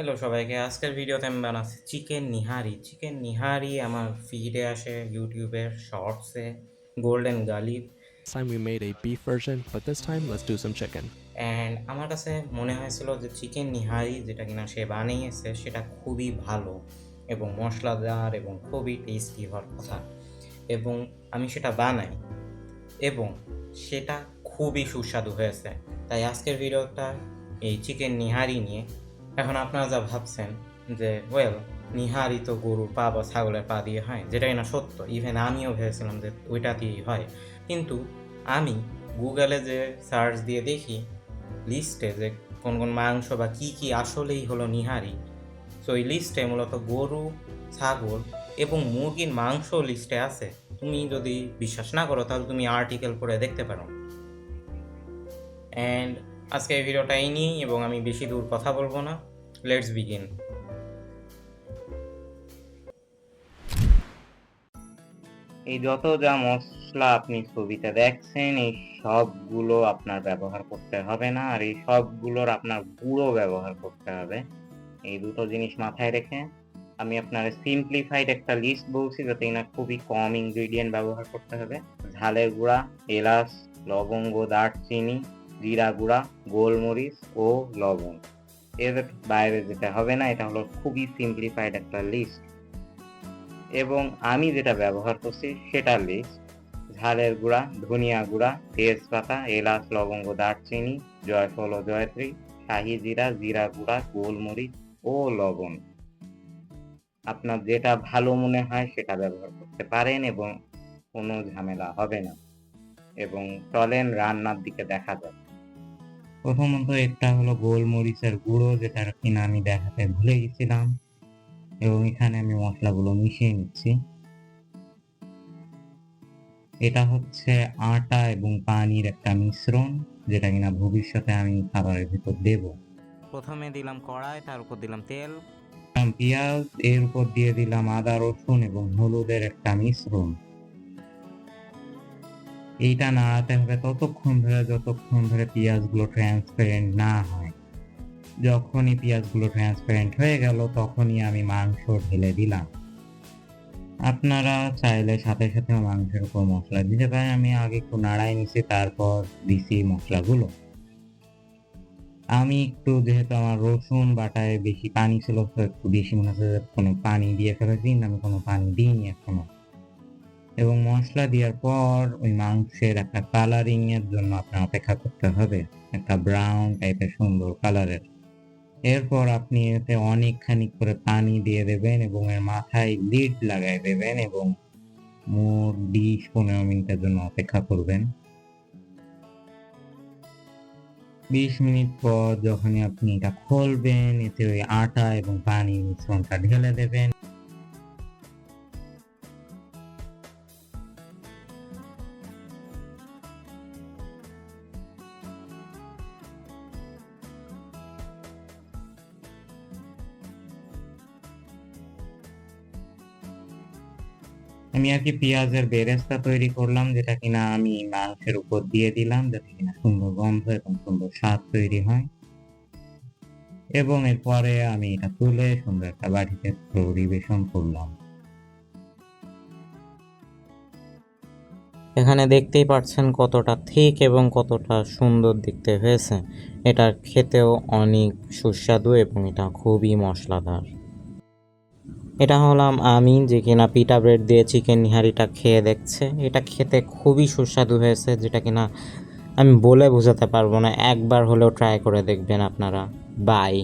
Hello সবাইকে। আজকের ভিডিওতে আমি বানাচ্ছি চিকেন নিহারি চিকেন নিহারি আমার ফিডে আসে ইউটিউবের শর্টসে golden Ghalib time we made a beef version, but this time let's do some chicken. And আমার কাছে মনে হয়েছিল যে চিকেন নিহারি যেটা কিনা সে বানিয়েছে সেটা খুবই ভালো এবং মশলাদার এবং খুবই টেস্টি হওয়ার কথা। এবং আমি সেটা বানাই এবং সেটা খুবই সুস্বাদু হয়েছে। তাই আজকের ভিডিওটা এই চিকেন নিহারি নিয়ে এখন আপনারা যা ভাবছেন যে ওয়েল নিহারি তো গরুর পা বা ছাগলের পা দিয়ে হয় যেটা না সত্য। ইভেন আমিও ভেবেছিলাম যে ওইটা দিয়েই হয়। কিন্তু আমি গুগলে যে সার্চ দিয়ে দেখি লিস্টে যে কোন কোন মাংস বা কি কি আসলেই হলো নিহারি সো এই লিস্টে মূলত গরু, ছাগল এবং মুরগির মাংস লিস্টে আছে। তুমি যদি বিশ্বাস না করো, তাহলে তুমি আর্টিকেল পড়ে দেখতে পারো। অ্যান্ড আজকে এই ভিডিওটা এই নিয়েই, এবং আমি বেশি দূর কথা বলব না। লেটস বিগিন এই যত যা মশলা আপনি ছবিতে দেখছেন, এই সবগুলো আপনার ব্যবহার করতে হবে না, আর এই সবগুলোর আপনার গুঁড়ো ব্যবহার করতে হবে। এই দুটো জিনিস মাথায় রেখে আমি আপনার সিম্পলিফাইড একটা লিস্ট বলছি যাতে না খুবই কম ইনগ্রিডিয়েন্ট ব্যবহার করতে হবে। ঝালের গুঁড়া, এলাচ, লবঙ্গ, দারচিনি, জিরা গুঁড়া, গোলমরিচ ও লবণ। এর বাইরে যেটা হবে না, এটা হলো খুবই সিম্পলিফাইড একটা লিস্ট এবং আমি যেটা ব্যবহার করছি সেটা লিস্ট ঝালের গুঁড়া, ধনিয়া গুঁড়া, তেজপাতা, এলাচ, লবঙ্গ, দারচিনি, জয়ফল ও জয়ত্রী, শাহি জিরা জিরা গুঁড়া, গোলমরিচ ও লবণ। আপনার যেটা ভালো মনে হয় সেটা ব্যবহার করতে পারেন এবং কোনো ঝামেলা হবে না। এবং চলেন রান্নার দিকে দেখা যাক। প্রথমত এটা হলো গোলমরিচের গুঁড়ো যেটা কিনা আমি দেখাতে ভুলে গেছিলাম। এবং এখানে আমি মশলাগুলো মিশিয়ে নিচ্ছি। এটা হচ্ছে আটা এবং পানির একটা মিশ্রণ যেটা কিনা ভবিষ্যতে আমি খাবারের ভিতর দেব। প্রথমে দিলাম কড়াই তার উপর দিলাম তেল। পেঁয়াজ এর উপর দিয়ে দিলাম আদা রসুন এবং হলুদের একটা মিশ্রণ। এইটা নাড়াতে হবে ততক্ষণ ধরে, যতক্ষণ ধরে পেঁয়াজগুলো ট্রান্সপারেন্ট না হয়। যখনই পেঁয়াজগুলো ট্রান্সপারেন্ট হয়ে গেল, তখনই আমি মাংস ঢেলে দিলাম। আপনারা চাইলে সাথে সাথে মাংসের উপর মশলা দিতে পারেন। আমি আগে একটু নাড়াই নিছি, তারপর দিছি মশলাগুলো। আমি একটু, যেহেতু আমার রসুন বাটায় বেশি পানি ছিল, তো একটু বেশি মনে হচ্ছে কোনো পানি দিয়ে ফেলেছি আমি কোনো পানি দিইনি এখনও। এবং মশলা দেওয়ার পর ওই মাংসের একটা কালারিং এর জন্য আপনার অপেক্ষা করতে হবে। একটা ব্রাউন টাইপের সুন্দর কালারের এরপর আপনি এতে অনেকখানি করে পানি দিয়ে দেবেন এবং এর মাথায় লিড লাগাই দেবেন এবং মোট বিশ পনেরো মিনিটের জন্য অপেক্ষা করবেন। বিশ মিনিট পর যখনই আপনি এটা খুলবেন, এতে ওই আটা এবং পানি মিশ্রণটা ঢেলে দেবেন। আমি আর কি পেঁয়াজের বেরেস্তা তৈরি করলাম, যেটা কিনা আমি মাংসের উপর দিয়ে দিলাম, যাতে কিনা সুন্দর গন্ধ এবং সুন্দর স্বাদ তৈরি হয়। এবং এরপরে আমি এটা তুলে সুন্দর একটা বাটিতে পরিবেশন করলাম। এখানে দেখতেই পাচ্ছেন কতটা ঠিক এবং কতটা সুন্দর দেখতে হয়েছে। এটা খেতেও অনেক সুস্বাদু এবং এটা খুবই মশলাদার। এটা হলাম আমি যে কিনা পিটা ব্রেড দিয়ে চিকেন নিহারিটা খেয়ে দেখছে। এটা খেতে খুবই সুস্বাদু হয়েছে, যেটা কিনা আমি বলে বোঝাতে পারব না। একবার হলেও ট্রাই করে দেখবেন আপনারা। বাই